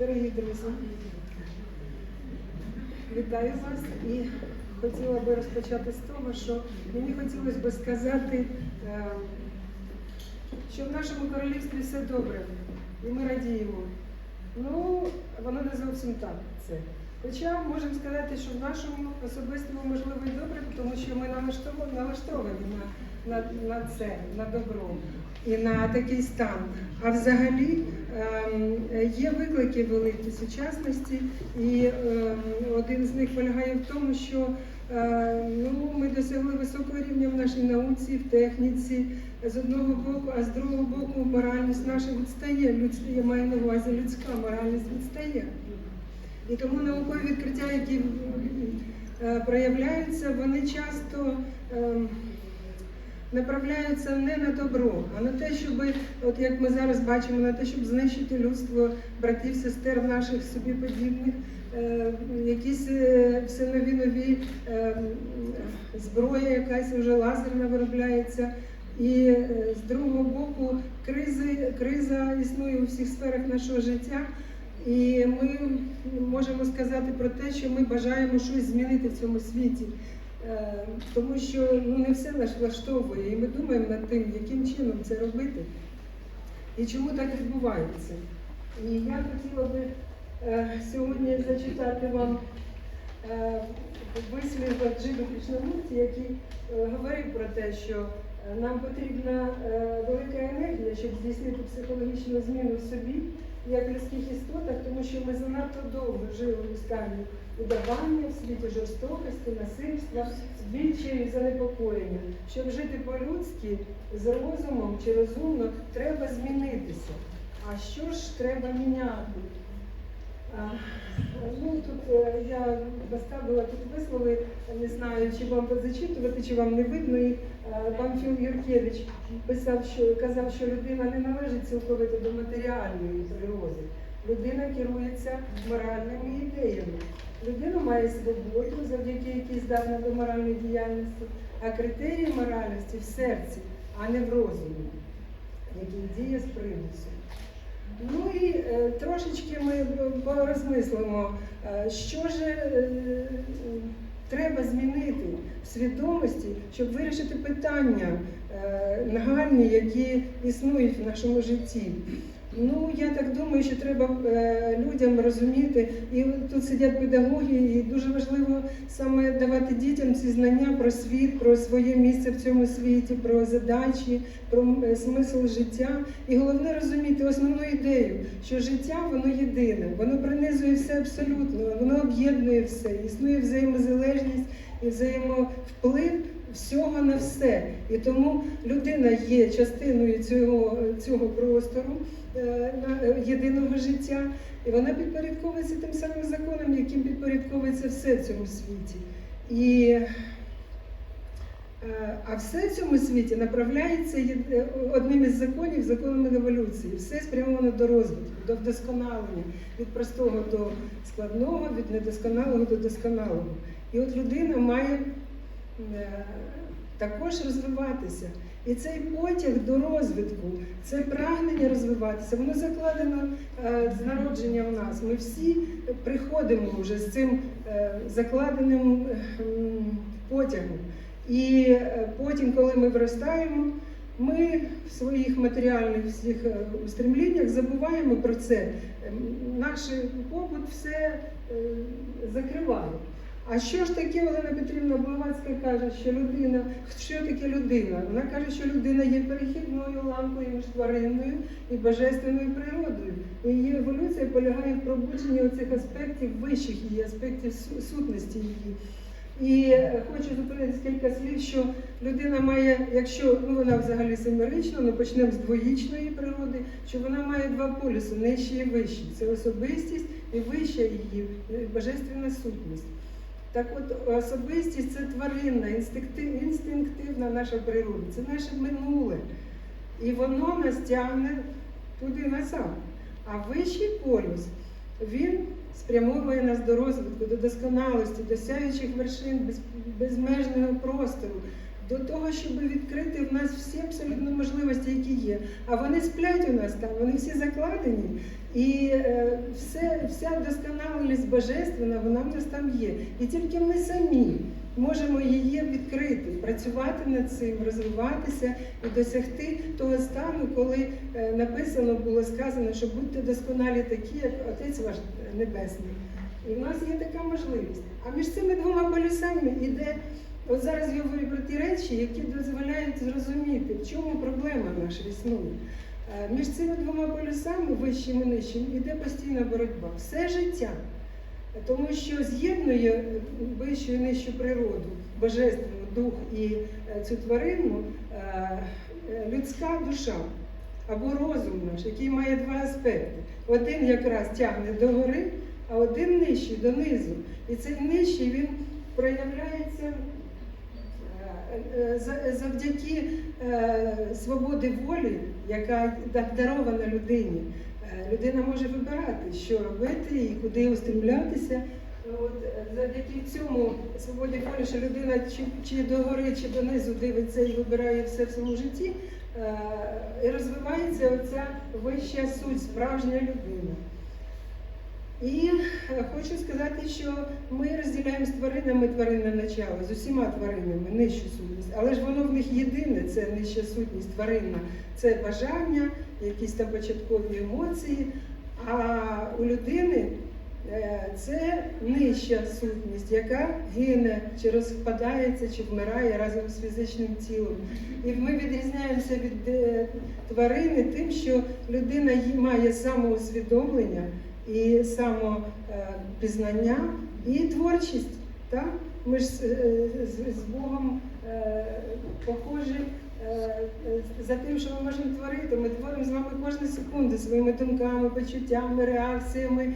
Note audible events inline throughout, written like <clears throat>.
Дорогі друзі, вітаю вас і хотіла би розпочати з того, що мені хотілося би сказати, е, що в нашому королівстві все добре, і ми радіємо. Ну, воно не зовсім так це. Хоча можемо сказати, що в нашому особистому можливо і добре, тому що ми налаштовані, на, на, на це, на добро і на такий стан. А взагалі є виклики великі сучасності, і ем, один з них полягає в тому, що е, ну, ми досягли високого рівня в нашій науці, в техніці з одного боку, а з другого боку моральність наша відстає. Я маю на увазі людська моральність відстає. І тому наукові відкриття, які е, проявляються, вони часто ем, направляються не на добро, а на те, щоб, от як ми зараз бачимо, на те, щоб знищити людство братів, сестер наших собі подібних, е, якісь е, все нові нові е, зброя, якась вже лазерна виробляється. І е, з другого боку, кризи, криза існує у всіх сферах нашого життя. І ми можемо сказати про те, що ми бажаємо щось змінити в цьому світі, тому що ну, не все нас влаштовує, і ми думаємо над тим, яким чином це робити і чому так відбувається. І я хотіла би е, сьогодні зачитати вам е, вислів Джиду Кришнамурті, який е, говорив про те, що е, нам потрібна е, велика енергія, щоб здійснити психологічну зміну в собі, як людських істотах, тому що ми занадто довго жили у стані удавання, в світі жорстокості, насильства, і занепокоєння. Щоб жити по-людськи з розумом чи розумно, треба змінитися. А що ж треба міняти? А, Ну, тут е, я поставила тут вислови, не знаю, чи вам зачитувати, чи вам не видно. І е, Памфіл Юркевич писав, що казав, що людина не належить цілковито до матеріальної природи. Людина керується моральними ідеями. Людина має свободу, завдяки якій здатна до моральної діяльності, а критерії моральності в серці, а не в розумі, який діє з примусом. Ну і е, трошечки ми порозмислимо, е, що ж е, треба змінити в свідомості, щоб вирішити питання е, нагальні, які існують в нашому житті. Ну, я так думаю, що треба е, людям розуміти, і тут сидять педагоги, і дуже важливо саме давати дітям ці знання про світ, про своє місце в цьому світі, про задачі, про е, смисл життя. І головне розуміти основну ідею, що життя воно єдине, воно пронизує все абсолютно, воно об'єднує все, існує взаємозалежність і взаємовплив всього на все. І тому людина є частиною цього, цього простору е, єдиного життя, і вона підпорядковується тим самим законам, яким підпорядковується все в цьому світі. І, е, а все в цьому світі направляється е, одним із законів, законом еволюції. Все спрямовано до розвитку, до вдосконалення, від простого до складного, від недосконалого до досконалого. І от людина має також розвиватися. І цей потяг до розвитку, це прагнення розвиватися, воно закладено е, з народження в нас. Ми всі приходимо вже з цим е, закладеним е, потягом. І е, потім, коли ми виростаємо, ми в своїх матеріальних всіх е, устремліннях забуваємо про це. Наш побут все е, закриває. А що ж таке Олена Петрівна Блаватська каже, що людина, що таке людина? Вона каже, що людина є перехідною ламкою між тваринною і божественною природою. І її еволюція полягає в пробудженні оцих аспектів, вищих її аспектів сутності її. І е, хочу зупинити кілька слів, що людина має, якщо ну вона взагалі семерична, ну почнемо з двоїчної природи, що вона має два полюси, нижчий і вищий. Це особистість і вища її е, божественна сутність. Так от особистість це тваринна, інстинктив- інстинктивна наша природа, це наше минуле. І воно нас тягне туди назад. А вищий полюс, він спрямовує нас до розвитку, до досконалості, до сяючих вершин без, безмежного простору, до того, щоб відкрити в нас всі абсолютно можливості, які є. А вони сплять у нас там, вони всі закладені. І е, все, вся досконалість божественна, вона в нас там є. І тільки ми самі можемо її відкрити, працювати над цим, розвиватися і досягти того стану, коли е, написано було сказано, що будьте досконалі такі, як Отець ваш Небесний. І в нас є така можливість. А між цими двома полюсами іде. От зараз я говорю про ті речі, які дозволяють зрозуміти, в чому проблема наша існує. Е, Між цими двома полюсами, вищим і нижчим, іде постійна боротьба. Все життя. Тому що з'єднує вищу і нижчу природу, божественну дух і е, цю тварину е, людська душа або розум наш, який має два аспекти. Один якраз тягне до гори, а один нижчий донизу. І цей нижчий він проявляється завдяки е, свободи волі, яка дарована людині. Е, Людина може вибирати, що робити і куди устремлятися. От е, завдяки цьому свободі волі, що людина чи, чи до гори, чи донизу дивиться і вибирає все в своєму житті, е, і розвивається оця вища суть, справжня людина. І е, хочу сказати, що ми розділяємо з тваринами тваринне начало, з усіма тваринами нижчу сутність, але ж воно в них єдине, це нижча сутність тваринна, це бажання, якісь там початкові емоції. А у людини е, це нижча сутність, яка гине, чи розпадається, чи вмирає разом з фізичним тілом. І ми відрізняємося від е, тварини тим, що людина має самоусвідомлення і самопізнання, і творчість. Так? Ми ж з, е, з, Богом е, похожі е, за тим, що ми можемо творити. Ми творимо з вами кожну секунду своїми думками, почуттями, реакціями.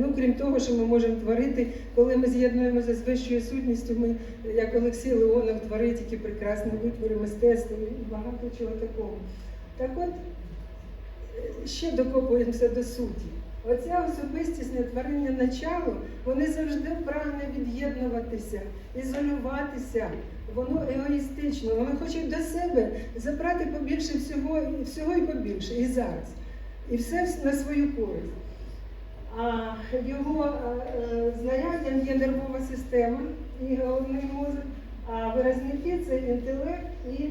Ну, крім того, що ми можемо творити, коли ми з'єднуємося з вищою сутністю, ми, як Олексій Леонов, творить які прекрасні витвори мистецтва і багато чого такого. Так от, ще докопуємося до суті. Оця особистісне тваринне начало, вони завжди прагне від'єднуватися, ізолюватися. Воно егоїстично, воно хоче до себе забрати побільше всього, всього і побільше, і зараз. І все на свою користь. А його е, е, знаряддям є нервова система і головний мозок, а виразники це інтелект і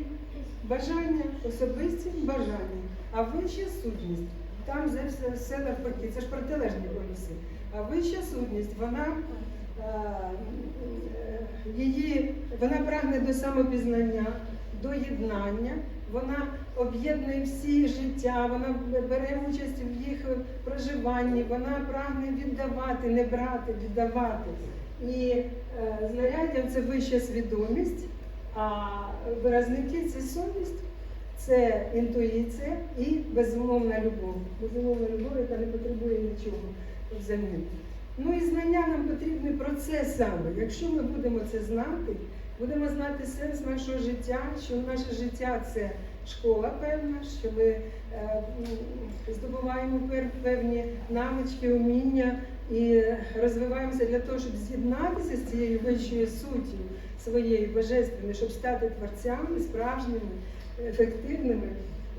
бажання, особисті бажання. А вища сутність, там все, все навпаки, це ж протилежні полюси. А вища сутність, вона, е, її, вона прагне до самопізнання, до єднання, вона об'єднує всі життя, вона бере участь в їх проживанні, вона прагне віддавати, не брати, віддавати. І е, знаряддям це вища свідомість, а виразники це совість, це інтуїція і безумовна любов. Безумовна любов, яка не потребує нічого взамін. Ну і знання нам потрібне про це саме. Якщо ми будемо це знати, будемо знати сенс нашого життя, що наше життя це школа певна, що ми е, здобуваємо певні навички, уміння і розвиваємося для того, щоб з'єднатися з цією вищою суттю своєї божественної, щоб стати творцями справжніми, ефективними.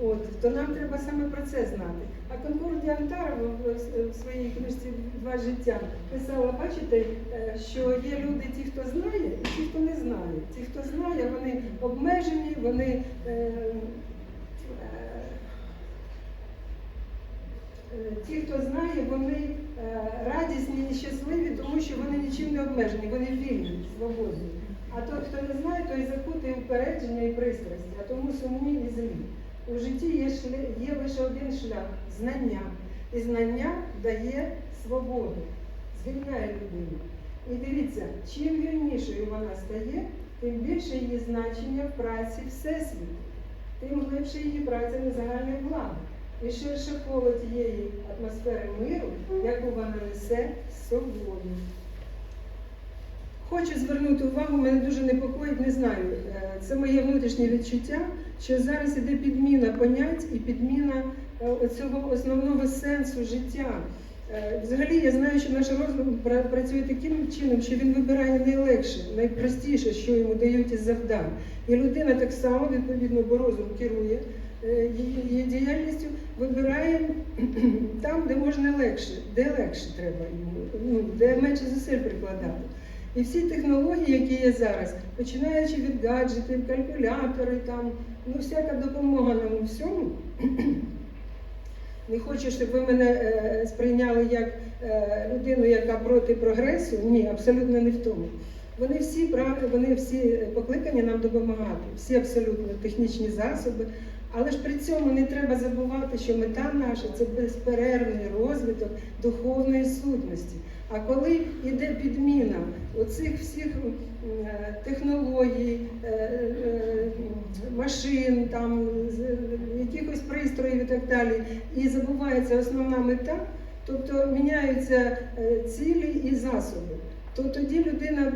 От, то нам треба саме про це знати. А Конкордія Антарова в, своїй книжці Два життя писала, бачите, е, що є люди, ті, хто знає, і ті, хто не знає. Ті, хто знає, вони обмежені, вони е, е, е, ті, хто знає, вони радісні і щасливі, тому що вони нічим не обмежені, вони вільні, свободні. А той, хто не знає, той закутий упередження і пристрасті, а тому сумні і злі. У житті є, шлях, є лише один шлях знання. І знання дає свободу, звільняє людину. І дивіться, чим вільнішою вона стає, тим більше її значення в праці Всесвіту, тим глибше її праця на загальне благо. І ширше коло тієї атмосфери миру, яку вона несе з собою. Хочу звернути увагу, мене дуже непокоїть, не знаю. е, Це моє внутрішнє відчуття, що зараз іде підміна понять і підміна е, цього основного сенсу життя. Е, Взагалі я знаю, що наш розум працює таким чином, що він вибирає найлегше, найпростіше, що йому дають із завдань. І людина так само, відповідно, бо розум керує її діяльністю, вибираємо <clears throat> там, де можна легше, де легше треба йому, ну, де менше зусиль прикладати. І всі технології, які є зараз, починаючи від гаджетів, калькулятори, там, ну всяка допомога нам у всьому. Не хочу, щоб ви мене е, сприйняли як е, людину, яка проти прогресу. Ні, абсолютно не в тому. Вони всі прав- вони всі покликані нам допомагати, всі абсолютно технічні засоби. Але ж при цьому не треба забувати, що мета наша це безперервний розвиток духовної сутності. А коли йде підміна оцих всіх е, технологій, е, е, машин, там якихось пристроїв і так далі, і забувається основна мета, тобто міняються цілі і засоби, то тоді людина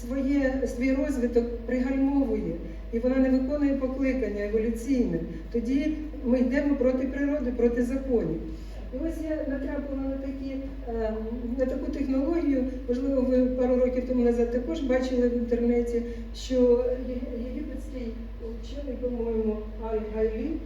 своє, свій розвиток пригальмовує. І вона не виконує покликання еволюційне. Тоді ми йдемо проти природи, проти законів. І ось я натрапила на такі е, на таку технологію. Можливо, ви пару років тому назад також бачили в інтернеті, що єгипетський вчений, по-моєму, Аль Гайлі е,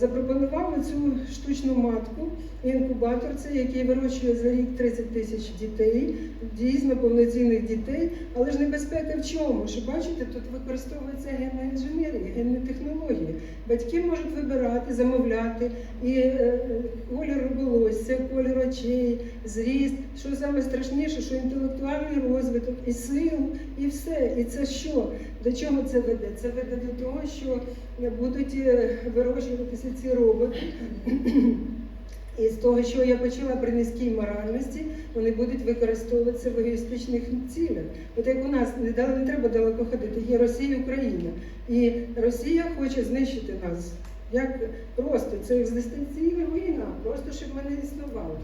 запропонував цю штучну матку, інкубатор, це який вирощує за рік 30 тисяч дітей, дійсно повноцінних дітей. Але ж небезпека в чому? Що бачите, тут використовується генна інженерія, генні технології. Батьки можуть вибирати, замовляти і е, колір волосся, колір очей, зріст. Що саме страшніше, що інтелектуальний розвиток, і силу, і все. І це що? До чого це веде? Це веде до того, що будуть е, вирощуватися ці роботи. І з того, що я почала при низькій моральності, вони будуть використовуватися в егоїстичних цілях. От як у нас не дали не треба далеко ходити, є Росія і Україна. І Росія хоче знищити нас. Як просто це екзистенційна війна, просто щоб ми не існували.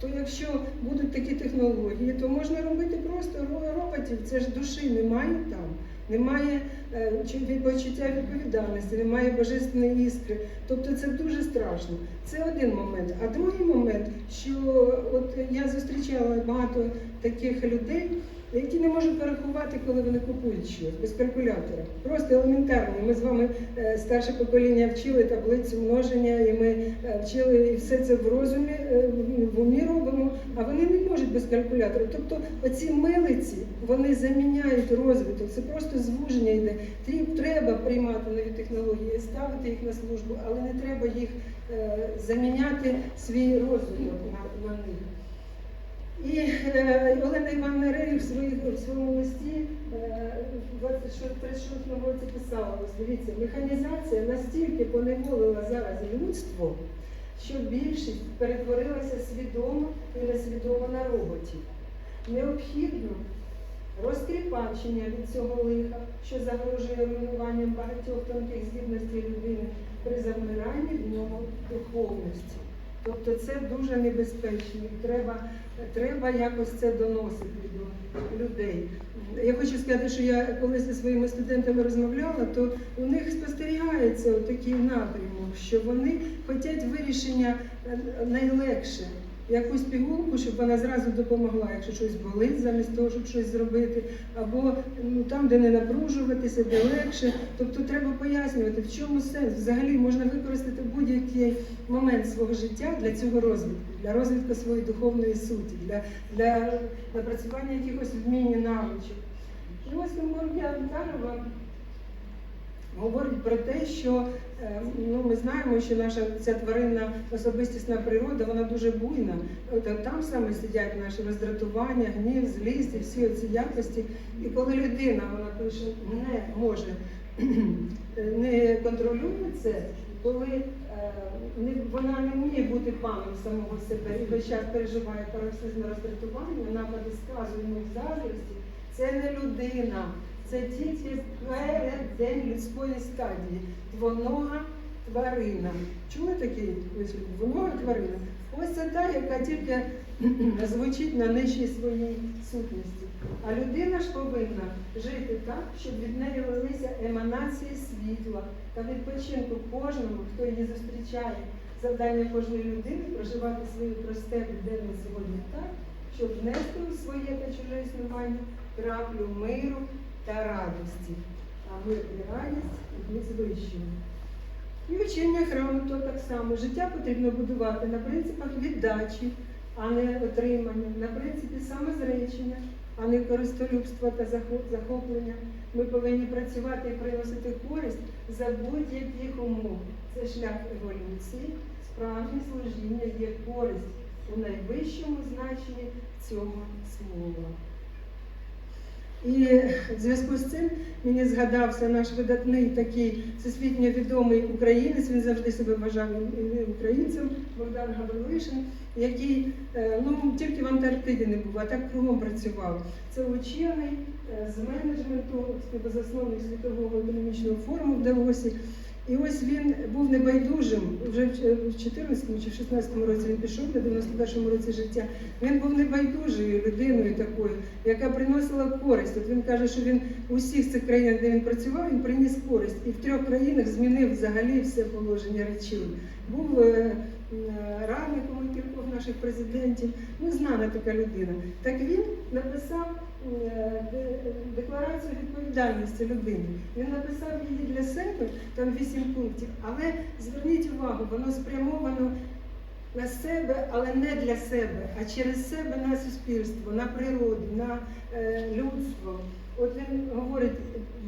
То якщо будуть такі технології, то можна робити просто ро- роботів. Це ж душі немає там, немає е, почуття відповідальності, немає божественної іскри. Тобто це дуже страшно. Це один момент. А другий момент, що от я зустрічала багато таких людей, які не можуть порахувати, коли вони купують щось без калькулятора. Просто елементарно. Ми з вами е, старше покоління вчили таблицю множення, і ми е, вчили і все це в розумі, е, в умі робимо, а вони не можуть без калькулятора. Тобто оці милиці вони заміняють розвиток. Це просто звуження йде. Треба приймати нові технології, ставити їх на службу, але не треба їх заміняти свій розвиток на них. І е, Олена Івановна Реріх в, своєму листі е, в 36 році писала, дивіться, механізація настільки поневолила зараз людство, що більшість перетворилася свідомо і несвідомо на роботів. Необхідно розкріпачення від цього лиха, що загрожує руйнуванням багатьох тонких здібностей людини при замиранні в ньому духовності. Тобто це дуже небезпечно. Треба, треба якось це доносити до людей. Я хочу сказати, що я колись зі своїми студентами розмовляла, то у них спостерігається такий напрямок, що вони хочуть вирішення найлегше. Якусь пігулку, щоб вона зразу допомогла, якщо щось болить, замість того, щоб щось зробити, або ну, там, де не напружуватися, де легше. Тобто треба пояснювати, в чому сенс. Взагалі можна використати будь-який момент свого життя для цього розвитку, для розвитку своєї духовної суті, для, для напрацювання якихось вмінь і навичок. І ось Моргія Антарова говорить про те, що е, ну, ми знаємо, що наша ця тваринна особистісна природа, вона дуже буйна. От там саме сидять наші роздратування, гнів, злість і всі оці якості. І коли людина вона пише не може <clears throat> не контролює це, коли е, не, вона не вміє бути паном самого себе і весь час переживає пароксизм роздратування, напади сказу і мук заздрості, це не людина. Це тільки переддень людської стадії. Двонога тварина. Чули такий вислів? Двонога тварина. Ось це та, яка тільки <clears throat> звучить на нижчій своїй сутності. А людина ж повинна жити так, щоб від неї лилися еманації світла та відпочинку кожному, хто її зустрічає. Завдання кожної людини проживати своє просте буденне сьогодні так, щоб внести у своє та чуже існування краплю миру та радості, а мир і радість від звищення. І вчення храму то так само. Життя потрібно будувати на принципах віддачі, а не отримання, на принципі самозречення, а не користолюбства та захоплення. Ми повинні працювати і приносити користь за будь-яких умов. Це шлях еволюції, справжнє служіння є користь у найвищому значенні цього слова. І в зв'язку з цим мені згадався наш видатний такий всесвітньо відомий українець, він завжди себе вважав українцем, Богдан Гаврилишин, який е, ну, тільки в Антарктиді не був, а так кругом працював. Це учений е, з менеджменту, співзасновник Світового економічного форуму в Давосі. І ось він був небайдужим вже в 14 чи в 16 році він пішов на 91 році життя. Він був небайдужою людиною такою, яка приносила користь. От він каже, що він у всіх цих країнах, де він працював, він приніс користь. І в трьох країнах змінив взагалі все положення речей. Був е, радником кількох наших президентів. Ну, знана така людина. Так він написав декларацію відповідальності людини. Він написав її для себе, там вісім пунктів. Але зверніть увагу, воно спрямовано на себе, але не для себе, а через себе на суспільство, на природу, на е, людство. От він говорить,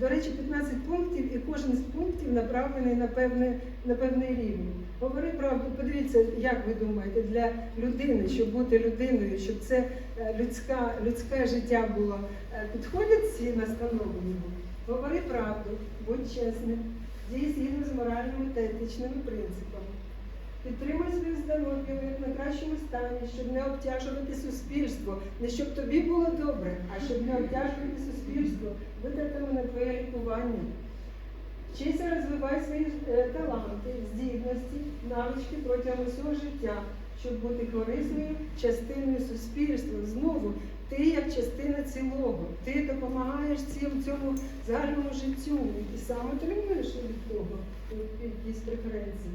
до речі, 15 пунктів, і кожен з пунктів направлений на, певне, на певний рівень. Говори правду, подивіться, як ви думаєте, для людини, щоб бути людиною, щоб це е, людська, людське життя було, е, підходять ці настанови? Говори правду, будь чесним, дій згідно з моральними та етичними принципами. Підтримуй своє здоров'я як найкращому стані, щоб не обтяжувати суспільство. Не щоб тобі було добре, а щоб не обтяжувати суспільство, витратами на твоє лікування. Вчися розвивай свої е, таланти, здібності, навички протягом усього життя, щоб бути корисною частиною суспільства. Знову, ти як частина цілого, ти допомагаєш цілому цьому загальному життю і сам отримуєш від того якісь преференції.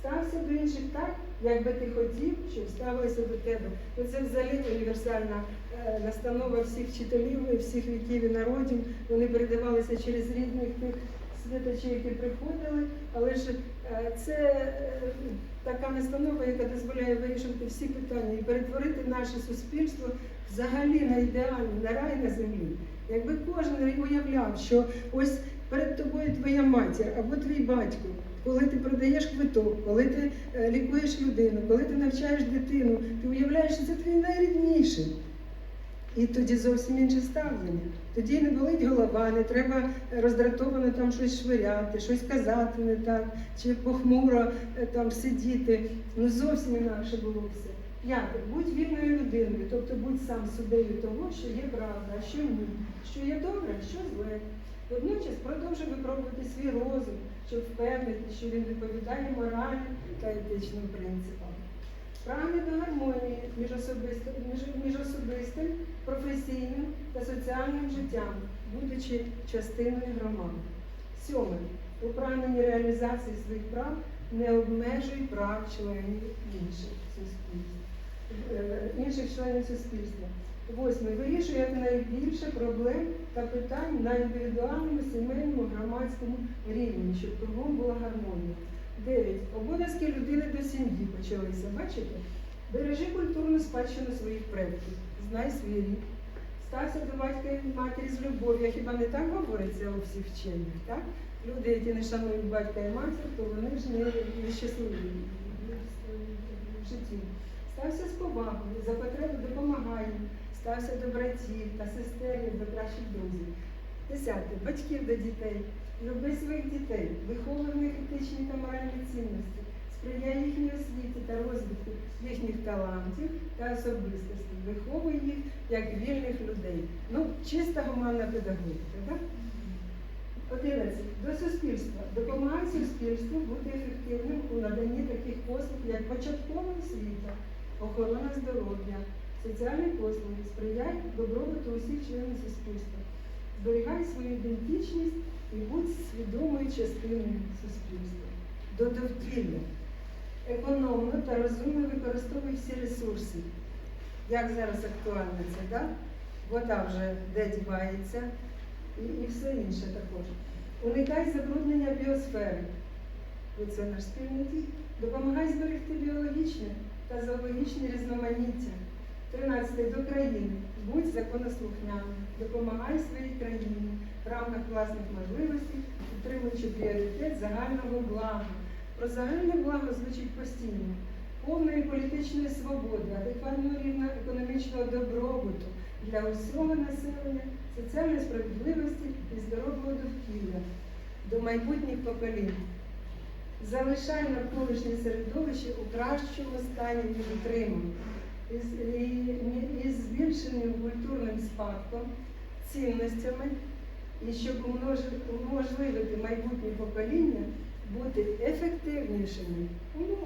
Стався до інших так, як би ти хотів, щоб ставилися до тебе. Ну, Це взагалі універсальна е, настанова всіх вчителів, всіх віків і народів. Вони передавалися через різних тих святочів, які приходили. Але ж е, це е, така настанова, яка дозволяє вирішувати всі питання і перетворити наше суспільство взагалі на ідеальне, на рай на землі. Якби кожен уявляв, що ось перед тобою твоя матір або твій батько, коли ти продаєш квиток, коли ти е, лікуєш людину, коли ти навчаєш дитину, ти уявляєш, що це твій найрідніший. І тоді зовсім інше ставлення. Тоді не болить голова, не треба роздратовано там щось швиряти, щось казати не так, чи похмуро е, там сидіти. Ну зовсім інакше було все. П'яте, будь вільною людиною, тобто будь сам суддею того, що є правда, що ні, що є добре, що зле. Водночас продовжуй випробувати свій розум, щоб впевнити, що він відповідає моральним та етичним принципам. Прагне до гармонії між особистим, між, між особистим, професійним та соціальним життям, будучи частиною громади. Сьоме. У прагненні реалізації своїх прав не обмежуй прав членів інших суспільств, е, інших членів суспільства. Восьме. Вирішує якнайбільше проблем та питань на індивідуальному, сімейному, громадському рівні, щоб кругом була гармонія. Дев'ять. Обов'язки людини до сім'ї почалися. Бачите? Бережи культурну спадщину своїх предків, знай свій рік. Стався до батька і матері з любов'ю. Хіба не так говориться у всіх вченнях? Так? Люди, які не шанують батька і матір, то вони ж не, щасливі в житті. Стався з повагою, за потребу допомагай. Стався до братів та сестер, до кращих друзів. Десяте. Батьків до дітей. Люби своїх дітей, виховуй в них етичні та моральні цінності, сприяй їхній освіті та розвитку їхніх талантів та особистостей, виховуй їх як вільних людей. Ну, чиста гуманна педагогіка, так? 11. До суспільства. Допомагай суспільству бути ефективним у наданні таких послуг, як початкова освіта, охорона здоров'я, соціальні послуги, сприяй добробуту усіх членів суспільства. Зберігай свою ідентичність і будь свідомою частиною суспільства. До довкілля. Економно та розумно використовуй всі ресурси. Як зараз актуально це, так? Вода вже де дівається і, і все інше також. Уникай забруднення біосфери. бо це наш спільний дім. Допомагай зберегти біологічне та зоологічне різноманіття. 13. До країни. Будь законослухняним. Допомагай своїй країні в рамках власних можливостей, підтримуючи пріоритет загального блага. Про загальне благо звучить постійно. Повної політичної свободи, адекватного рівня економічного добробуту для усього населення, соціальної справедливості і здорового довкілля до майбутніх поколінь. Залишай навколишнє середовище у кращому стані від утримання із, із збільшеним культурним спадком, цінностями, і щоб уможливити майбутнє покоління бути ефективнішими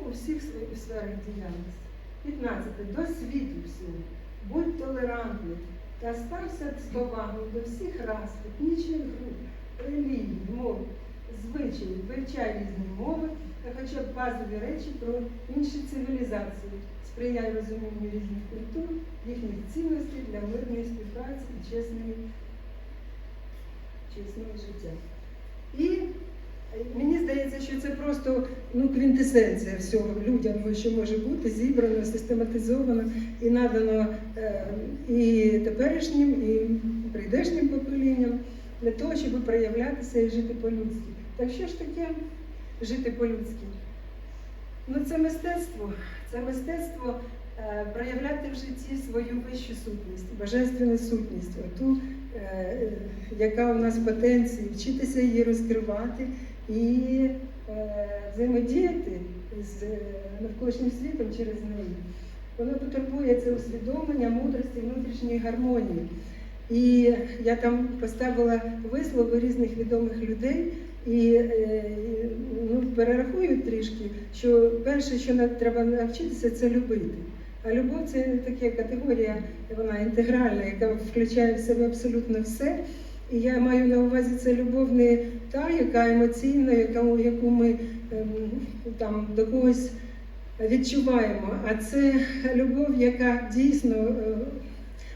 у всіх своїх сферах діяльності. 15. До світу всього. Будь толерантним та стався з повагою до всіх рас, етнічних груп, релігій, мов, звичаїв, вивчай різні мови та хоча б базові речі про інші цивілізації. Сприяй розумінню різних культур, їхніх цінностей для мирної співпраці і чесної, чесного життя. І е, мені здається, що це просто ну, квінтесенція всього людям, що може бути зібрано, систематизовано і надано е, і теперішнім, і прийдешнім поколінням для того, щоб проявлятися і жити по-людськи. Так що ж таке жити по-людськи? Ну, це мистецтво. Це мистецтво е, проявляти в житті свою вищу сутність, божественну сутність, е, яка у нас в потенції, вчитися її розкривати і е, взаємодіяти з е, навколишнім світом через неї. Воно потребує це усвідомлення, мудрості, внутрішньої гармонії. І я там поставила вислови різних відомих людей і е, ну, перерахую трішки, що перше, що треба навчитися, це любити. А любов це така категорія, вона інтегральна, яка включає в себе абсолютно все. І я маю на увазі це любов не та, яка емоційна, яка, яку ми ем, там до когось відчуваємо, а це любов, яка дійсно е,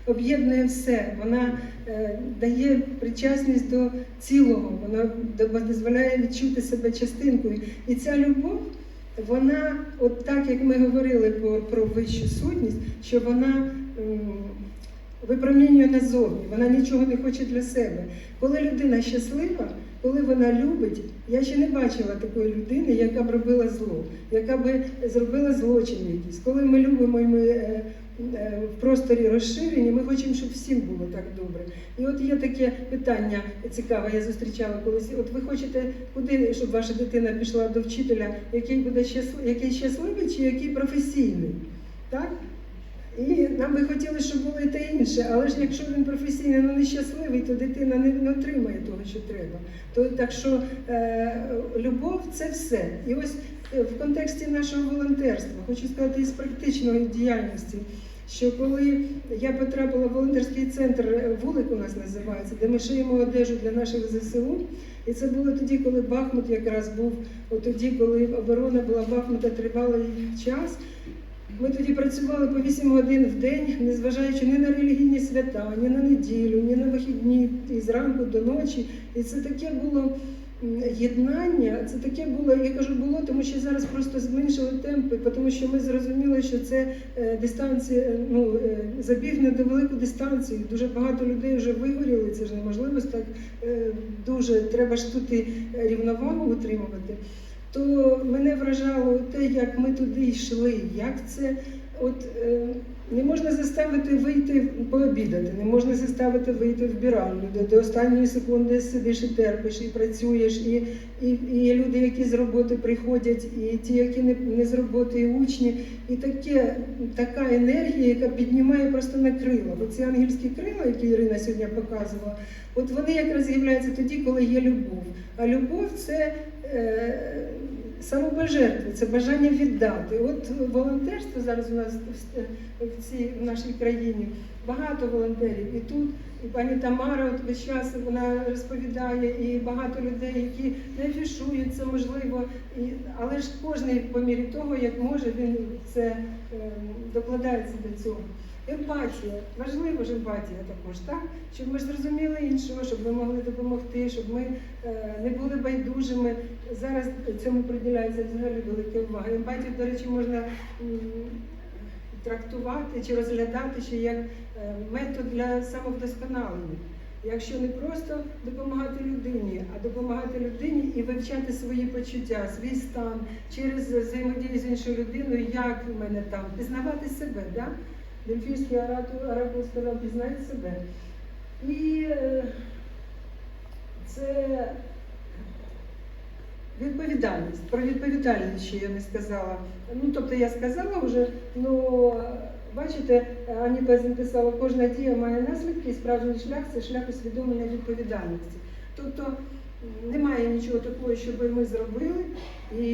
об'єднує все. Вона е, дає причасність до цілого, вона дозволяє відчути себе частинкою. І ця любов, вона, от так як ми говорили про, про вищу сутність, що вона випромінює назовні, вона нічого не хоче для себе. Коли людина щаслива, коли вона любить, я ще не бачила такої людини, яка б робила зло, яка би зробила злочин якийсь. Коли ми любимо і ми е, в просторі розширені, ми хочемо, щоб всім було так добре. І от є таке питання цікаве, я зустрічала колись. От ви хочете, куди, щоб ваша дитина пішла до вчителя, який буде щасливий, який щасливий чи який професійний? Так? І нам би хотілося, щоб було і те інше, але ж якщо він професійно ну, нещасливий, то дитина не, отримає того, що треба. То так що е, любов це все. І ось е, в контексті нашого волонтерства хочу сказати із практичної діяльності. Що коли я потрапила в волонтерський центр, е, вулик у нас називається, де ми шиємо одежу для наших ЗСУ, і це було тоді, коли Бахмут якраз був, тоді, коли оборона була Бахмута тривалий час. Ми тоді працювали по 8 годин в день, незважаючи ні на релігійні свята, ні на неділю, ні на вихідні, і зранку до ночі. І це таке було єднання, це таке було, я кажу, було, тому що зараз просто зменшили темпи, тому що ми зрозуміли, що це е, дистанція, е, ну, е, забіг на велику дистанцію. Дуже багато людей вже вигоріли, це ж неможливо так дуже. Треба ж тут і рівновагу утримувати то мене вражало те, як ми туди йшли, як це от е, не можна заставити вийти пообідати, не можна заставити вийти в біральню, де до останньої секунди сидиш і терпиш, і працюєш, і, і, і люди, які з роботи приходять, і ті, які не, не з роботи, і учні, і таке, така енергія, яка піднімає просто на крила. Оці ангельські крила, які Ірина сьогодні показувала, от вони якраз з'являються тоді, коли є любов. А любов це е, самопожертва, це бажання віддати. От волонтерство зараз у нас в, цій в нашій країні багато волонтерів. І тут і пані Тамара от весь час вона розповідає, і багато людей, які не афішуються, можливо, і, але ж кожен по мірі того, як може, він це е, докладається до цього. Емпатія, важлива ж емпатія також, так? Щоб ми зрозуміли іншого, щоб ми могли допомогти, щоб ми е, не були байдужими. Зараз цьому приділяється взагалі велика увага. Емпатію, до речі, можна трактувати чи розглядати ще як е, метод для самовдосконалення. Якщо не просто допомагати людині, а допомагати людині і вивчати свої почуття, свій стан через взаємодію з іншою людиною, як в мене там, пізнавати себе. Да? Дельфійський оракул, сказав, пізнай себе. І е, це відповідальність. Про відповідальність ще я не сказала. Ну, тобто я сказала вже, ну бачите, Ані Безин писала, кожна дія має наслідки, і справжній шлях це шлях усвідомлення відповідальності. Тобто немає нічого такого, щоб ми зробили і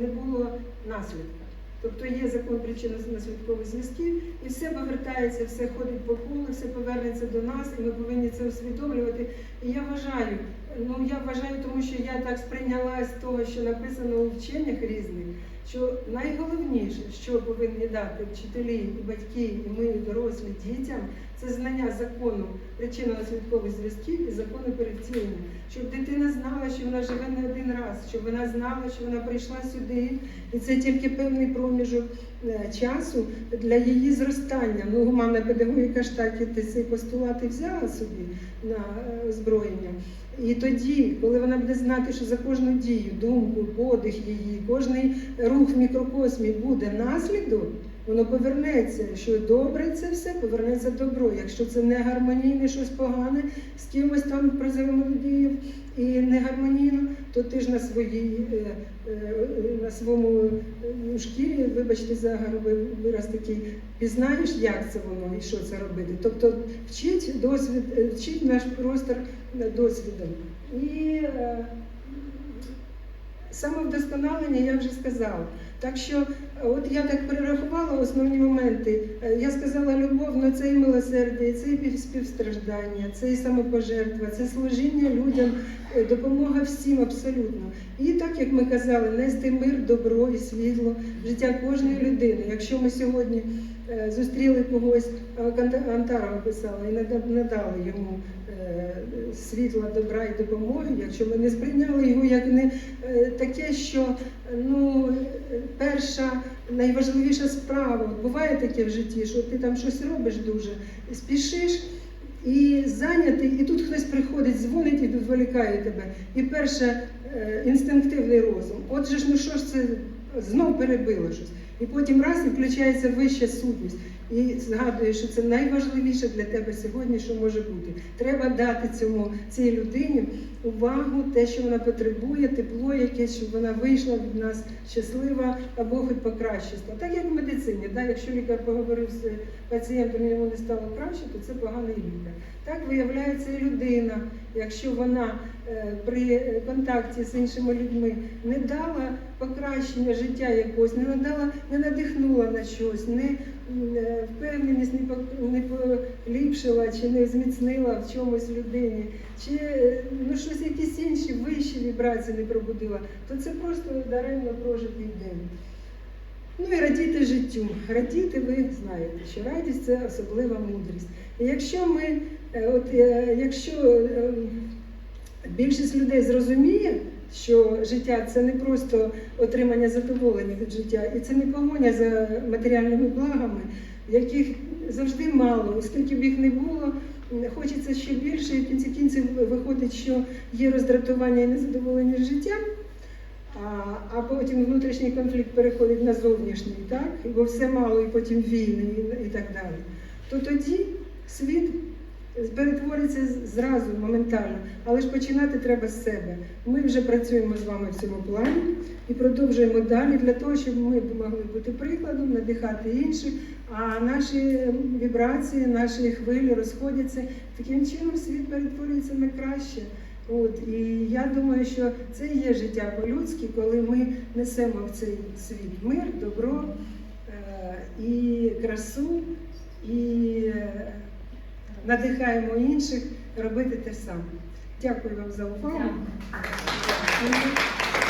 не було наслідка. Тобто є закон причинно-наслідкових зв'язків, і все повертається, все ходить по колу, все повернеться до нас, і ми повинні це усвідомлювати. І я вважаю, ну я вважаю, тому що я так сприйняла з того, що написано у вченнях різних, що найголовніше, що повинні дати вчителі і батьки, і ми, і дорослі дітям, це знання закону причинно-наслідкових зв'язків і закону перевтілення. Щоб дитина знала, що вона живе не один раз, щоб вона знала, що вона прийшла сюди, і це тільки певний проміжок е, часу для її зростання. Ну, гуманна педагогіка ж так і цей постулат і взяла собі на е, озброєння. І тоді, коли вона буде знати, що за кожну дію, думку, подих її, кожний рух в мікрокосмі буде наслідок, воно повернеться. Що добре це все, повернеться добро. Якщо це не гармонійне, щось погане, з кимось там взаємодіяв і не гармонійно, то ти ж на своїй е, е, на своєму е, шкірі, вибачте за вираз такий, пізнаєш, як це воно і що це робити. Тобто вчить досвід, вчить наш простір е, досвідом. І самовдосконалення я вже сказала. Так що, от я так перерахувала основні моменти. Е, Я сказала любов, ну це і милосердя, це і співстраждання, це і самопожертва, це служіння людям, е, допомога всім абсолютно. І так як ми казали, нести мир, добро і світло життя кожної людини. Якщо ми сьогодні зустріли когось, Канта- Антарова писала і нада- надали йому е, світла, добра і допомоги, якщо ми не сприйняли його як не е, таке, що ну, е, перша найважливіша справа. Буває таке в житті, що ти там щось робиш дуже, спішиш. І зайнятий, і тут хтось приходить, дзвонить і відволікає тебе. І перше е, інстинктивний розум. Отже ж, ну що ж це знов перебило щось. І потім раз і включається вища сутність. І згадуєш, що це найважливіше для тебе сьогодні, що може бути. Треба дати цьому цій людині увагу, те, що вона потребує, тепло якесь, щоб вона вийшла від нас щаслива або хоч покращила. Так як в медицині, да? якщо лікар поговорив з пацієнтом, і йому не стало краще, то це поганий лікар. Так виявляється людина, якщо вона е, при контакті з іншими людьми не дала покращення життя якогось, не надала, не надихнула на щось, не е, впевненість не поліпшила чи не зміцнила в чомусь людині, чи е, ну щось якісь інші вищі вібрації не пробудила, то це просто даремно прожитий день. Ну і радіти життю. Радіти, ви знаєте, що радість це особлива мудрість. І якщо ми, от е, якщо е, більшість людей зрозуміє, що життя це не просто отримання задоволення від життя, і це не погоня за матеріальними благами, яких завжди мало, оскільки б їх не було, хочеться ще більше, і в кінці кінців виходить, що є роздратування і незадоволення життям. А, а потім внутрішній конфлікт переходить на зовнішній, так? бо все мало, і потім війни і, і так далі. То тоді світ перетвориться зразу, моментально. Але ж починати треба з себе. Ми вже працюємо з вами в цьому плані і продовжуємо далі для того, щоб ми могли бути прикладом, надихати інших, а наші вібрації, наші хвилі розходяться. Таким чином світ перетворюється на краще. От і я думаю, що це є життя по-людськи, коли ми несемо в цей світ мир, добро е, і красу, і е, надихаємо інших робити те саме. Дякую вам за увагу. Дякую.